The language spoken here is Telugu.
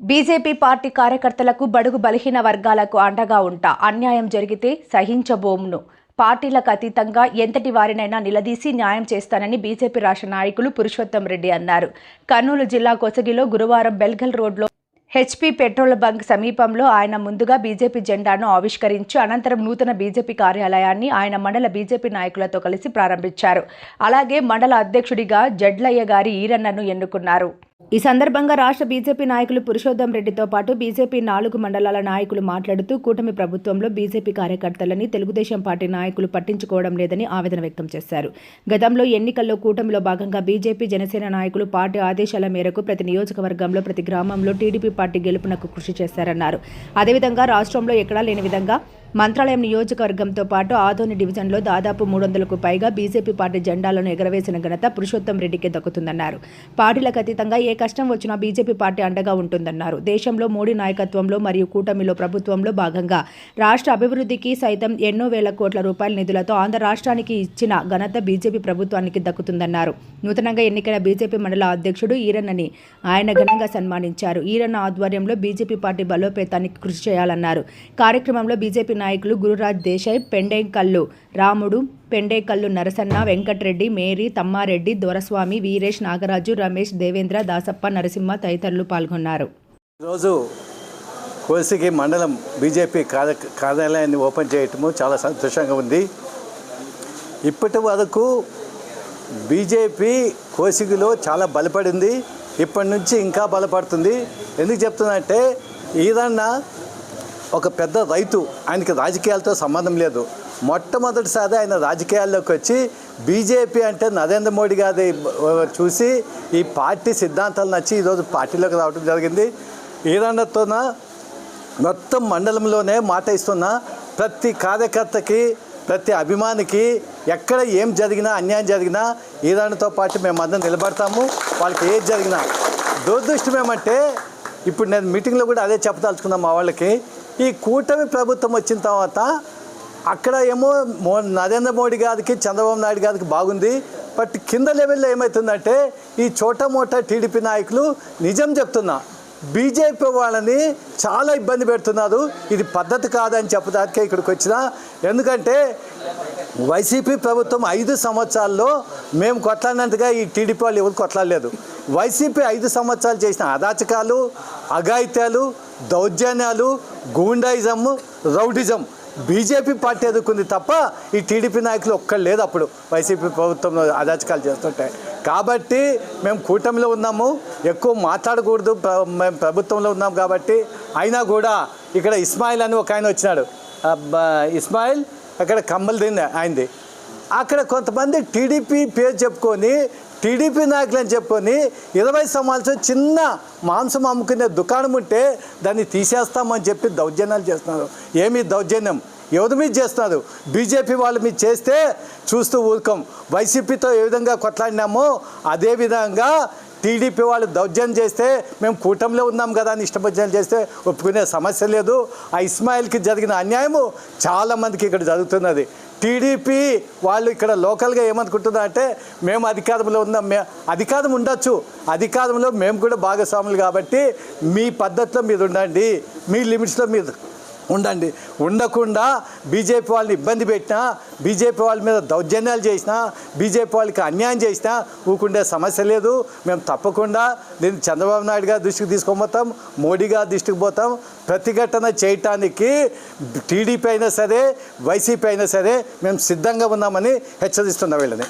బీజేపీ పార్టీ కార్యకర్తలకు బడుగు బలహీన వర్గాలకు అండగా ఉంటా. అన్యాయం జరిగితే సహించబోమును. పార్టీలకు అతీతంగా ఎంతటి వారినైనా నిలదీసి న్యాయం చేస్తానని బీజేపీ రాష్ట్ర నాయకులు పురుషోత్తం రెడ్డి అన్నారు. కర్నూలు జిల్లా కొసగిలో గురువారం బెల్గల్ రోడ్లో హెచ్పీ పెట్రోల్ బంక్ సమీపంలో ఆయన ముందుగా బీజేపీ జెండాను ఆవిష్కరించి అనంతరం నూతన బీజేపీ కార్యాలయాన్ని ఆయన మండల బీజేపీ నాయకులతో కలిసి ప్రారంభించారు. అలాగే మండల అధ్యక్షుడిగా జడ్లయ్య గారి ఈరన్నను ఎన్నుకున్నారు. ఈ సందర్భంగా రాష్ట్ర బీజేపీ నాయకులు పురుషోత్తం రెడ్డితో పాటు బీజేపీ నాలుగు మండలాల నాయకులు మాట్లాడుతూ కూటమి ప్రభుత్వంలో బీజేపీ కార్యకర్తలని తెలుగుదేశం పార్టీ నాయకులు పట్టించుకోవడం లేదని ఆవేదన వ్యక్తం చేశారు. గతంలో ఎన్నికల్లో కూటమిలో భాగంగా బీజేపీ జనసేన నాయకులు పార్టీ ఆదేశాల మేరకు ప్రతి నియోజకవర్గంలో ప్రతి గ్రామంలో టీడీపీ పార్టీ గెలుపునకు కృషి చేశారన్నారు. అదేవిధంగా రాష్ట్రంలో ఎక్కడా లేని విధంగా మంత్రాలయం నియోజకవర్గంతో పాటు ఆదోని డివిజన్లో దాదాపు మూడు వందలకు పైగా బీజేపీ పార్టీ జెండాలను ఎగరవేసిన ఘనత పురుషోత్తం రెడ్డికి దక్కుతుందన్నారు. పార్టీలకు అతీతంగా ఏ కష్టం వచ్చినా బీజేపీ పార్టీ అండగా ఉంటుందన్నారు. దేశంలో మోడీ నాయకత్వంలో మరియు కూటమిలో ప్రభుత్వంలో భాగంగా రాష్ట్ర అభివృద్ధికి సైతం ఎన్నో వేల కోట్ల రూపాయల నిధులతో ఆంధ్ర రాష్ట్రానికి ఇచ్చిన ఘనత బీజేపీ ప్రభుత్వానికి దక్కుతుందన్నారు. నూతనంగా ఎన్నికైన బీజేపీ మండల అధ్యక్షుడు ఈరన్నని ఆయన ఘనంగా సన్మానించారు. ఈరన్న ఆధ్వర్యంలో బీజేపీ పార్టీ బలోపేతానికి కృషి చేయాలన్నారు. కార్యక్రమంలో బీజేపీ నాయకులు గురురాజ్ దేశాయ్ పెండేకల్లు రాముడు పెండేకల్లు నరసన్న వెంకట్రెడ్డి మేరీ తమ్మారెడ్డి దొరస్వామి వీరేష్ నాగరాజు రమేష్ దేవేంద్ర దాసప్ప నరసింహ తదితరులు పాల్గొన్నారు. ఈరోజు కోసికి మండలం బీజేపీ కార్యాలయాన్ని ఓపెన్ చేయటము చాలా సంతోషంగా ఉంది. ఇప్పటి వరకు బీజేపీ కోసిగిలో చాలా బలపడింది. ఇప్పటి నుంచి ఇంకా బలపడుతుంది. ఎందుకు చెప్తున్నంటే ఏదన్నా ఒక పెద్ద రైతు ఆయనకి రాజకీయాలతో సంబంధం లేదు. మొట్టమొదటిసారి ఆయన రాజకీయాల్లోకి వచ్చి బీజేపీ అంటే నరేంద్ర మోడీ గారి చూసి ఈ పార్టీ సిద్ధాంతాలు నచ్చి ఈరోజు పార్టీలోకి రావడం జరిగింది. ఈరన్నతోన మొత్తం మండలంలోనే మాట ఇస్తున్న ప్రతి కార్యకర్తకి ప్రతి అభిమానికి ఎక్కడ ఏం జరిగినా అన్యాయం జరిగినా ఈరాన్తో పాటు మేము అందరం నిలబడతాము. వాళ్ళకి ఏది జరిగినా. దురదృష్టం ఏమంటే ఇప్పుడు నేను మీటింగ్లో కూడా అదే చెప్పదలుచుకున్నాం మా వాళ్ళకి. ఈ కూటమి ప్రభుత్వం వచ్చిన తర్వాత అక్కడ ఏమో మో నరేంద్ర మోడీ గారికి చంద్రబాబు నాయుడు గారికి బాగుంది. బట్ కింద లెవెల్లో ఏమవుతుందంటే ఈ చోట మోట టీడీపీ నాయకులు నిజం చెప్తున్నా. బీజేపీ వాళ్ళని చాలా ఇబ్బంది పెడుతున్నారు. ఇది పద్ధతి కాదని చెప్పడానికే ఇక్కడికి వచ్చిన. ఎందుకంటే వైసీపీ ప్రభుత్వం ఐదు సంవత్సరాల్లో మేము కొట్లాడినంతగా ఈ టీడీపీ వాళ్ళు ఎవరు కొట్లాడలేదు. వైసీపీ ఐదు సంవత్సరాలు చేసిన అదాచకాలు అఘాయిత్యాలు దౌర్జన్యాలు గూండాయిజం రౌడిజం బీజేపీ పార్టీ ఎదుర్కొంది తప్ప ఈ టీడీపీ నాయకులు ఒక్కరు లేదు అప్పుడు వైసీపీ ప్రభుత్వంలో అదాచకాలు చేస్తుంటాయి కాబట్టి మేము కూటమిలో ఉన్నాము ఎక్కువ మాట్లాడకూడదు మేము ప్రభుత్వంలో ఉన్నాం కాబట్టి అయినా కూడా ఇక్కడ ఇస్మాయిల్ అని ఒక ఆయన వచ్చినాడు. ఇస్మాయిల్ అక్కడ కమ్మలు తింది ఆయనది. అక్కడ కొంతమంది టీడీపీ పేరు చెప్పుకొని టీడీపీ నాయకులని చెప్పుకొని ఇరవై సంవత్సరం చిన్న మాంసం అమ్ముకునే దుకాణం ఉంటే దాన్ని తీసేస్తామని చెప్పి దౌర్జన్యాలు చేస్తున్నారు. ఏమి దౌర్జన్యం? ఎవరి మీద చేస్తున్నారు? బీజేపీ వాళ్ళ మీద చేస్తే చూస్తూ ఊరుకోం. వైసీపీతో ఏ విధంగా కొట్లాడినామో అదే విధంగా టీడీపీ వాళ్ళు దౌర్జన్యం చేస్తే మేము కూటమిలో ఉన్నాం కదా అని ఇష్టపూజన చేస్తే ఒప్పుకునే సమస్య లేదు. ఆ ఇస్మాయిల్కి జరిగిన అన్యాయము చాలామందికి ఇక్కడ జరుగుతున్నది. టీడీపీ వాళ్ళు ఇక్కడ లోకల్గా ఏమనుకుంటున్నారు అంటే మేము అధికారంలో ఉన్నాం మే అధికారం ఉండొచ్చు. అధికారంలో మేము కూడా భాగస్వాములు కాబట్టి మీ పద్ధతిలో మీరు ఉండండి. మీ లిమిట్స్లో మీరు ఉండండి. ఉండకుండా బీజేపీ వాళ్ళని ఇబ్బంది పెట్టినా బీజేపీ వాళ్ళ మీద దౌర్జన్యాలు చేసినా బీజేపీ వాళ్ళకి అన్యాయం చేసినా ఊకుండే సమస్య లేదు. మేము తప్పకుండా దీన్ని చంద్రబాబు నాయుడు గారి దృష్టికి తీసుకోబోతాం మోడీ గారి దృష్టికి పోతాం. ప్రతిఘటన చేయటానికి టీడీపీ అయినా సరే వైసీపీ అయినా సరే మేము సిద్ధంగా ఉన్నామని హెచ్చరిస్తున్నాం వీళ్ళని.